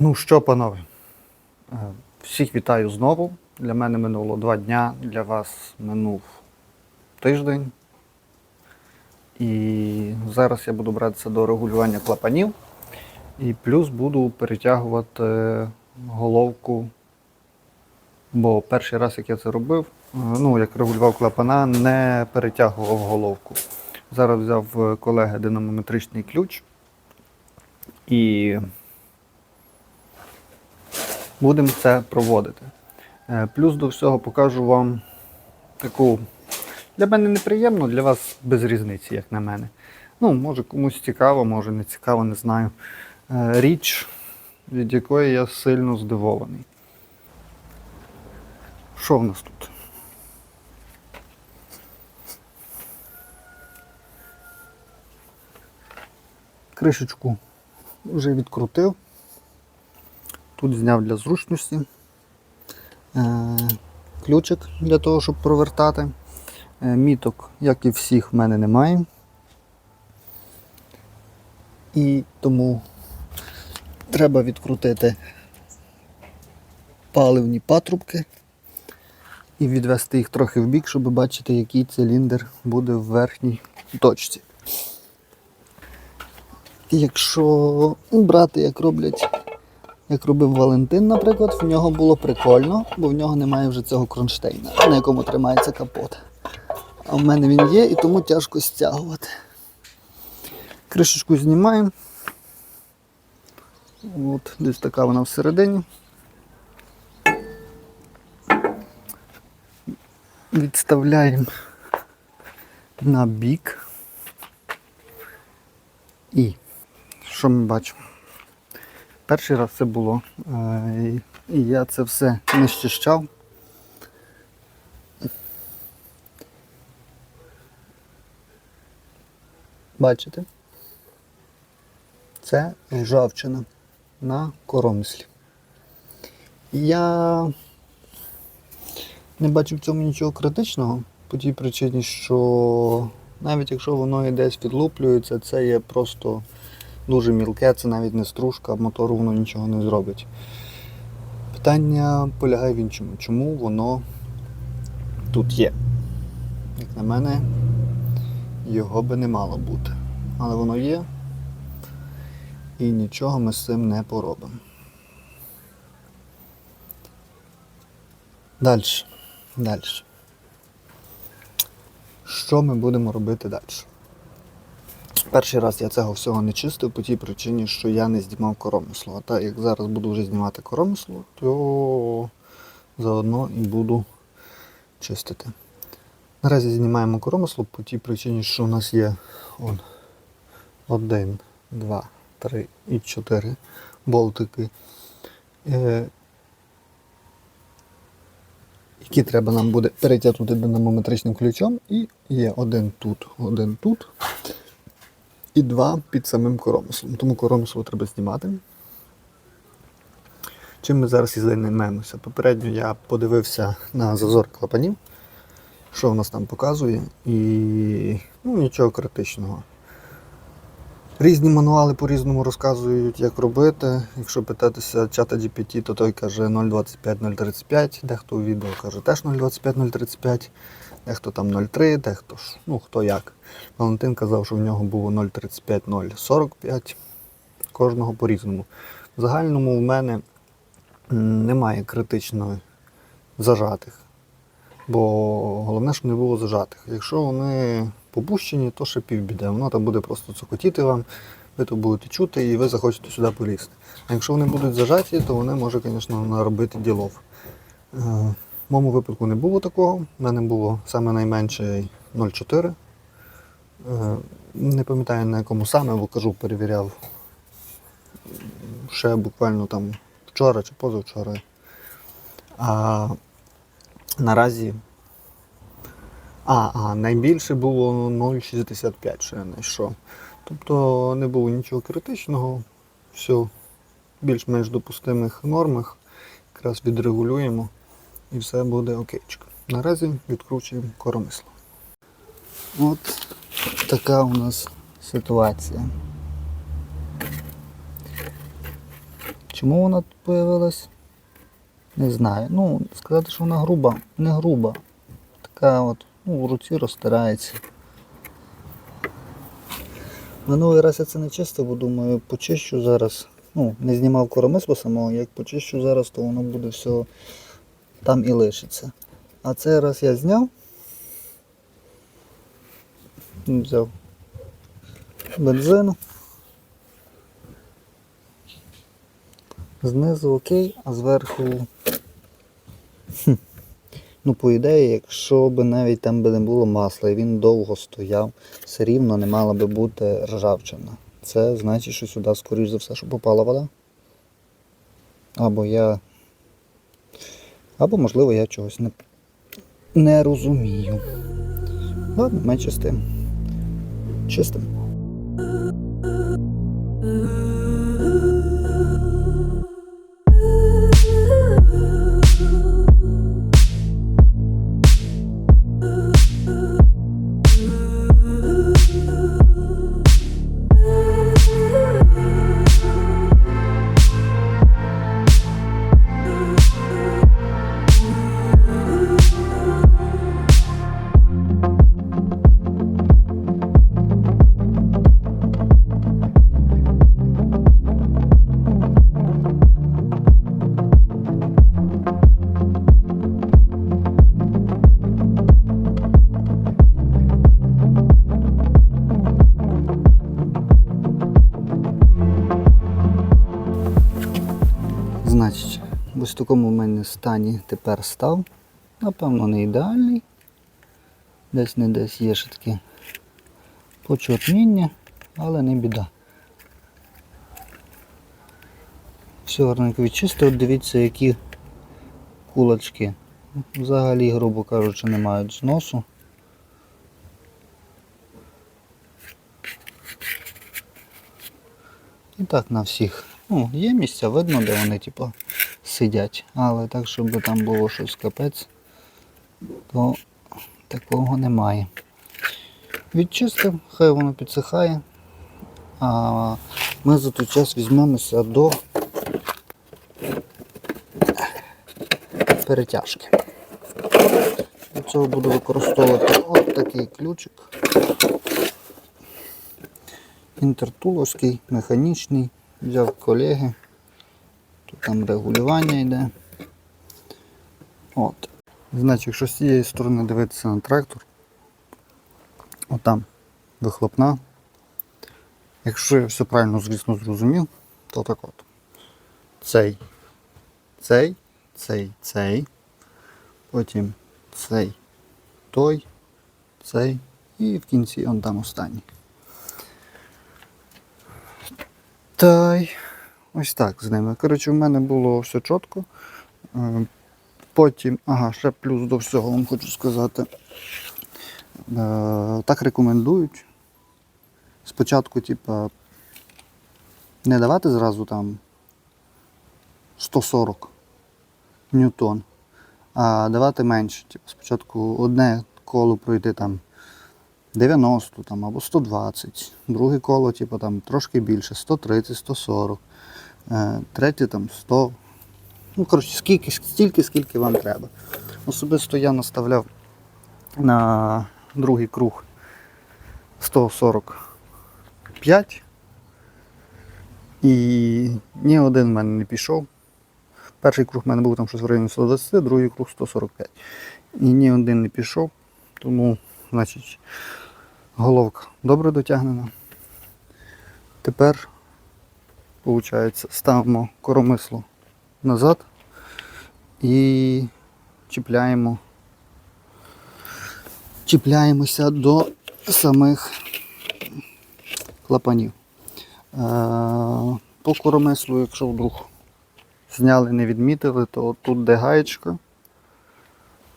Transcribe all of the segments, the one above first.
Ну що, панове, е, всіх вітаю знову. Для мене минуло два дня, для вас минув тиждень. І зараз я буду братися до регулювання клапанів. І плюс буду перетягувати головку. Бо перший раз, як я це робив, е, ну, як регулював клапана, не перетягував головку. Зараз взяв колеги динамометричний ключ і будемо це проводити. Е, Плюс до всього покажу вам таку для мене неприємно, для вас без різниці, як на мене. Ну, може комусь цікаво, може не цікаво, не знаю. Е, Річ, від якої я сильно здивований. Що в нас тут? Кришечку вже відкрутив. Тут зняв для зручності. Е, ключик для того, щоб провертати. Е, міток, як і всіх, в мене немає. І тому треба відкрутити паливні патрубки і відвести їх трохи в бік, щоб бачити, який циліндр буде в верхній точці. Якщо брати, як роблять, як робив Валентин, наприклад, в нього було прикольно, бо в нього немає вже цього кронштейна, на якому тримається капот. А в мене він є і тому тяжко стягувати. Кришечку знімаємо. От, десь така вона всередині. Відставляємо на бік. І що ми бачимо? Перший раз це було. е, І я це все не щищав. Бачите? Це ржавчина на коромислі. Я не бачу в цьому нічого критичного, по тій причині, що навіть якщо воно і десь відлуплюється, це є просто дуже мілке, це навіть не стружка, мотору воно нічого не зробить. Питання полягає в іншому. Чому воно тут є? Як на мене, його би не мало бути. Але воно є. І нічого ми з цим не поробимо. Далі. Далі. Що ми будемо робити далі? Перший раз я цього всього не чистив по тій причині, що я не знімав коромисло. А так як зараз буду вже знімати коромисло, то заодно і буду чистити. Наразі знімаємо коромисло по тій причині, що у нас є он, один, два, три і чотири болтики, е, які треба нам буде перетягнути динамометричним ключом. І є один тут, один тут і два під самим коромислом. Тому коромисло треба знімати. Чим ми зараз і займемося? Попередньо я подивився на зазор клапанів, що в нас там показує, і ну, нічого критичного. Різні мануали по-різному розказують, як робити. Якщо питатися чата GPT, то той каже 0.25-0.35, дехто у відео каже теж 0.25-0.35, дехто там 0.3, дехто ж, ну хто як. Валентин казав, що в нього було 0.35-0.45, кожного по-різному. В загальному в мене немає критично зажатих. Бо головне, щоб не було зажатих. Якщо вони попущені, то ще півбіде. Воно там буде просто цокотіти вам, ви то будете чути і ви захочете сюди полізти. А якщо вони будуть зажаті, то вони може, звісно, наробити ділов. В моєму випадку не було такого. У мене було саме найменше 0,4. Е, Не пам'ятаю на якому саме, бо кажу, перевіряв ще буквально там вчора чи позавчора. А наразі. А, а найбільше було 0,65, що я знайшов. Тобто не було нічого критичного, все більш-менш допустимих нормах. Якраз відрегулюємо і все буде окейчко. Наразі відкручуємо коромисло. От така у нас ситуація. Чому вона тут появилась? Не знаю. Ну, сказати, що вона груба, не груба. Така от, ну, в руці розтирається. Минулий раз я це не чистив, бо думаю, почищу зараз. Ну, не знімав коромисло самого, як почищу зараз, то воно буде все там і лишиться. А цей раз я зняв. Взяв бензину. Знизу окей, а зверху. Ну, по ідеї, якщо б навіть там би не було масла і він довго стояв, все рівно не мала би бути ржавчина. Це значить, що сюди, скоріш за все, що попала вода. Або я. Або, можливо, я чогось не, не розумію. Ладно, менше з тим. Чистим. Значить, в такому в мене стані тепер став. Напевно, не ідеальний. Десь не десь є ще таке почорніння, але не біда. Все гарненько відчистив, дивіться, які кулачки. Взагалі, грубо кажучи, не мають зносу. І так на всіх. Ну, є місця, видно, де вони типу, сидять. Але так, щоб там було щось капець, то такого немає. Відчистив, хай воно підсихає. А ми за той час візьмемося до перетяжки. Для цього буду використовувати от такий ключик. Інтертуловський, механічний, взяв колеги. Тут там регулювання йде. От. Значить, якщо з цієї сторони дивитися на трактор, отам вихлопна. Якщо я все правильно, звісно, зрозумів, то так от. Цей, цей, цей, цей, потім цей, той, цей і в кінці он там останній. Та й ось так з ними. Коротше, в мене було все чітко. Е, Потім, ага, ще плюс до всього вам хочу сказати. Е, Так рекомендують. Спочатку, типа, не давати зразу там 140 ньютон, а давати менше. Типу, спочатку одне коло пройти там 90 там, або 120, друге коло, типу, там, трошки більше, 130, 140, е, третє там 100. Ну, коротше, скільки, стільки, скільки вам треба. Особисто я наставляв на другий круг 145. І ні один в мене не пішов. Перший круг в мене був там щось в районі 120, другий круг 145. І ні один не пішов, тому, значить, головка добре дотягнена. Тепер, виходить, ставимо коромисло назад і чіпляємо, чіпляємося до самих клапанів. Е, По коромислу, якщо вдруг зняли, не відмітили, то тут де гаєчка,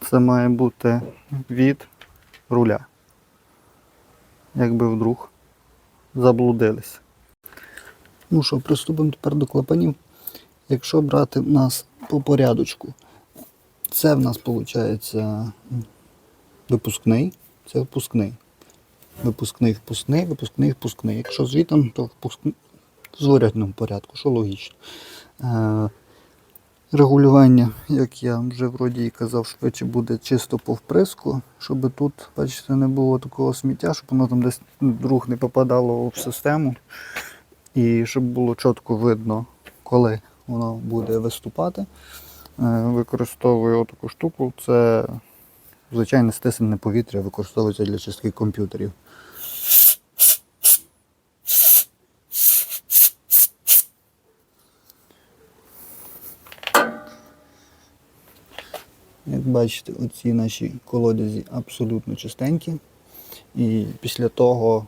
це має бути від руля. Якби вдруг заблудились. Ну що, приступимо тепер до клапанів. Якщо брати в нас по порядочку, це в нас виходить випускний, це впускний. Випускний, впускний, випускний, впускний. Якщо звітом, то в зворотному порядку, що логічно. Регулювання, як я вже вроді і казав, швидше буде чисто по вприску, щоб тут, бачите, не було такого сміття, щоб воно там десь друг не попадало в систему. І щоб було чітко видно, коли воно буде виступати. Е, Використовую таку штуку. Це звичайне стисане повітря, використовується для чистки комп'ютерів. Як бачите, оці наші колодязі абсолютно чистенькі. І після того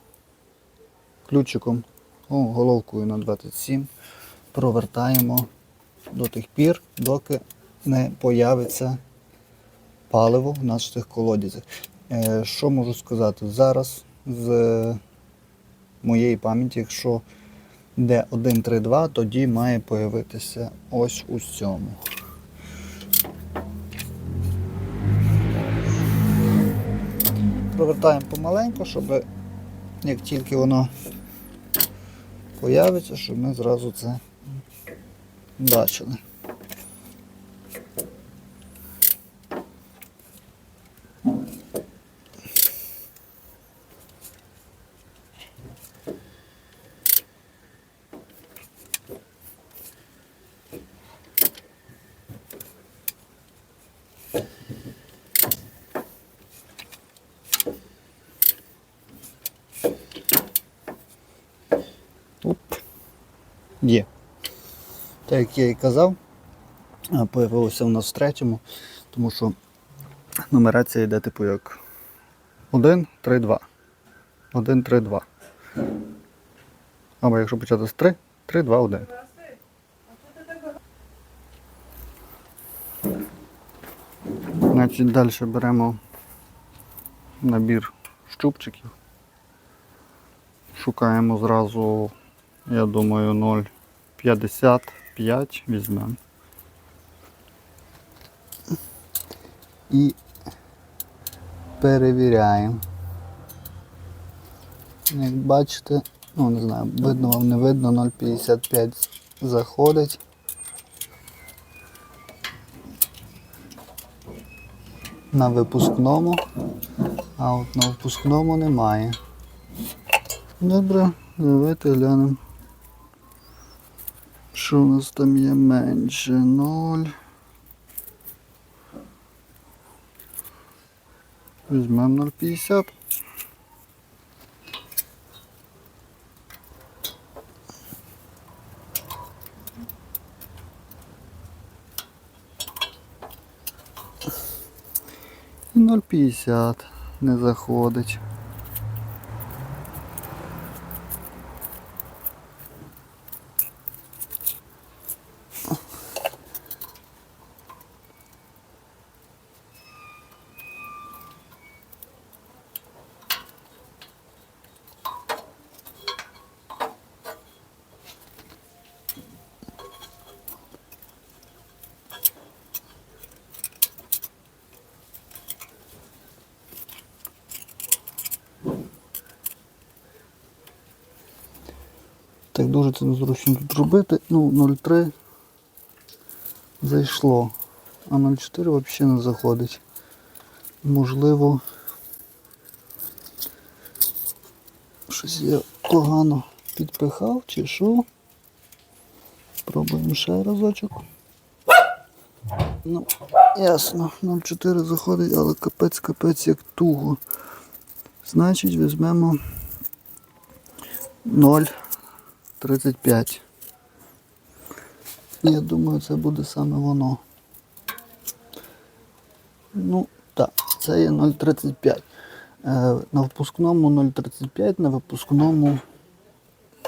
ключиком, о, головкою на 27 провертаємо до тих пір, доки не появиться паливо в наших колодязях. Е, Що можу сказати? Зараз з моєї пам'яті, якщо де 1, 3, 2, тоді має появитися ось у цьому. Провертаємо помаленьку, щоб як тільки воно появиться, щоб ми зразу це бачили. Оп. Є. Так як я і казав, появилося у нас в третьому, тому що нумерація йде типу як 1, 3, 2. 1, 3, 2. Або якщо почати з 3, 3, 2, 1. Значить, далі беремо набір щупчиків. Шукаємо зразу, я думаю, 0,55 візьмемо. І перевіряємо. Як бачите, ну не знаю, видно вам не видно, 0,55 заходить. На випускному, а от на випускному немає. Добре, давайте глянемо. Що у нас там є менше? 0. Візьмемо 0,50. І 0,50 не заходить. Так дуже це незручно тут робити. Ну, 0,3 зайшло, а 0,4 взагалі не заходить. Можливо, щось я погано підпихав чи що. Спробуємо ще разочок. Ну, ясно, 0,4 заходить, але капець капець як туго. Значить, візьмемо 0. 35. Я думаю, це буде саме воно. Ну, так, це є 0,35. Е, на випускному 0,35, на випускному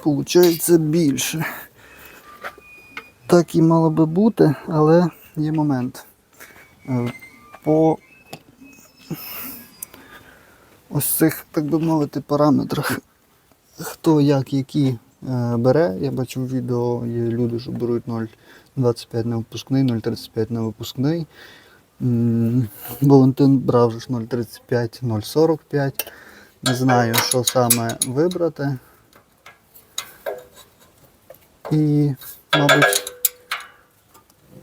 виходить більше. Так і мало би бути, але є момент. Е, по ось цих, так би мовити, параметрах, хто як які бере. Я бачив відео, є люди, що беруть 0,25 на випускний, 0,35 на випускний. Валентин брав же 0,35, 0,45. Не знаю, що саме вибрати. І, мабуть,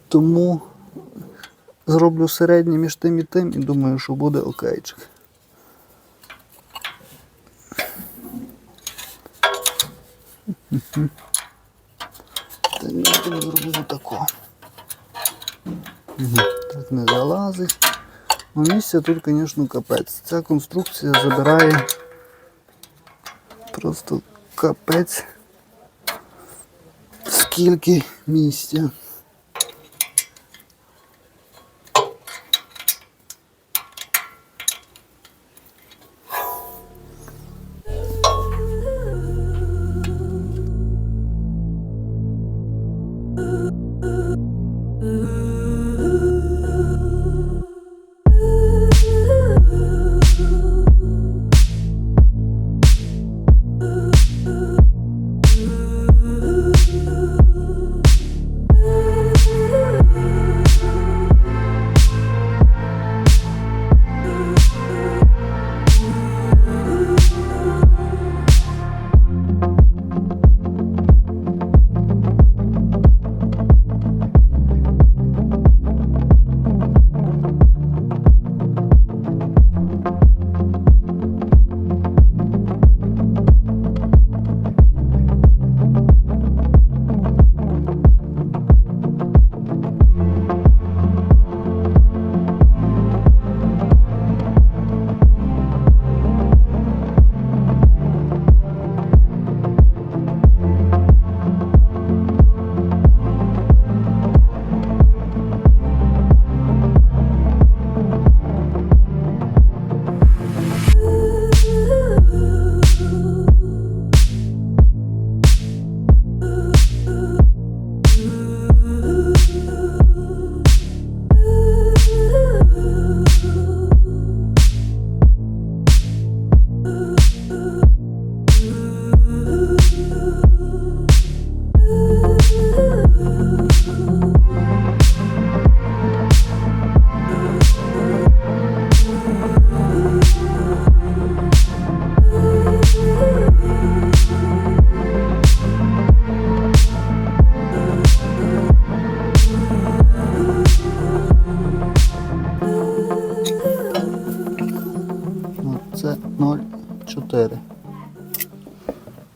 Тому зроблю середнє між тим і тим і думаю, що буде окейчик. Так, я тобі зроблю тако. Так не залазить. Ну, місця тут, звісно, капець. Ця конструкція забирає просто капець. Скільки місця.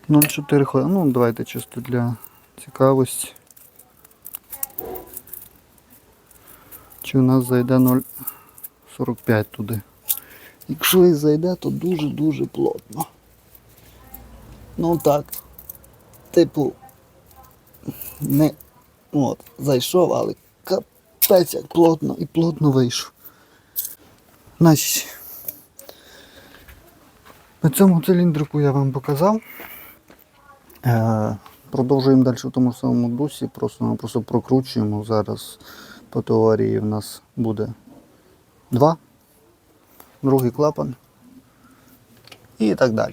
0,4 ходить. Ну, давайте чисто для цікавості. Чи у нас зайде 0,45 туди. Якщо і зайде, то дуже-дуже плотно. Ну так. Типу. Не. От, зайшов, але капець як плотно і плотно вийшов. Значить. На цьому циліндрику я вам показав. Е, продовжуємо далі в тому самому дусі, просто, просто прокручуємо. Зараз по теорії в нас буде два, другий клапан і так далі.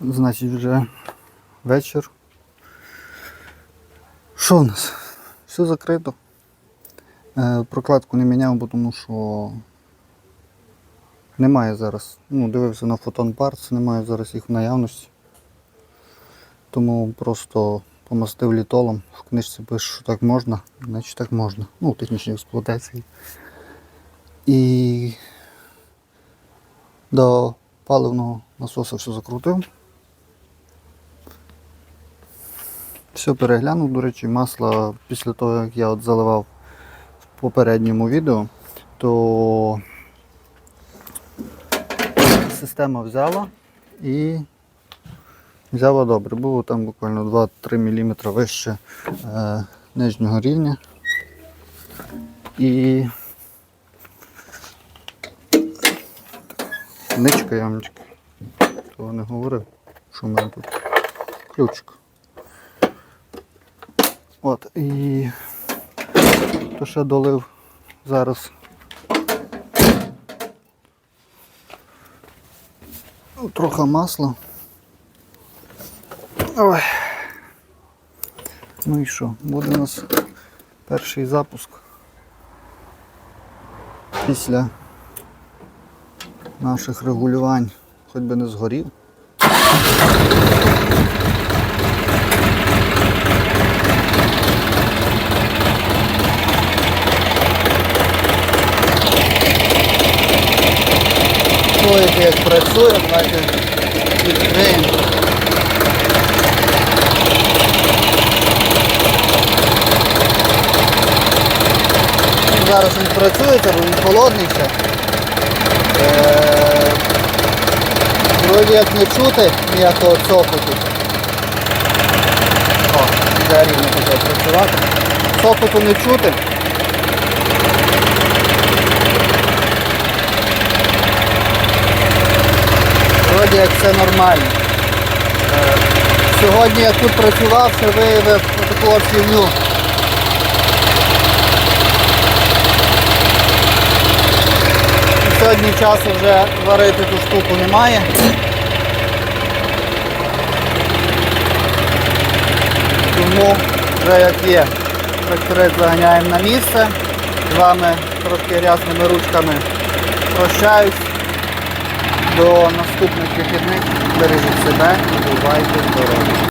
Значить, вже вечір. Що в нас? Все закрито. Е, прокладку не міняв, бо тому що немає зараз. Ну, дивився на Photon Parts, немає зараз їх в наявності. Тому просто помастив літолом. В книжці пише, що так можна, значить так можна. Ну, технічній експлуатації. І до паливного насоса все закрутив. Все переглянув, до речі, масло після того, як я от заливав в попередньому відео, то система взяла і взяла добре. Було там буквально 2-3 мм вище е, нижнього рівня. І ничка ямочка. Того не говорив, що в мене тут ключик. От, і то ще долив зараз трохи масла. Ой. Ну і що? Буде у нас перший запуск після наших регулювань, хоч би не згорів. Ой, як працює, бачите, відкриємо. Зараз він працюється, бо він холодний ще. Вроді як не чути ніякого цокоту. О, вже рівно почав працювати. Цокоту не чути. Вроді як все нормально. Е, Сьогодні я тут працював, ще виявив таку от Сьогодні часу вже варити ту штуку немає. Тому вже як є. Тракторець заганяємо на місце. З вами трошки грязними ручками прощаюсь. До наступних вихідних. Бережіть себе, і бувайте здорові.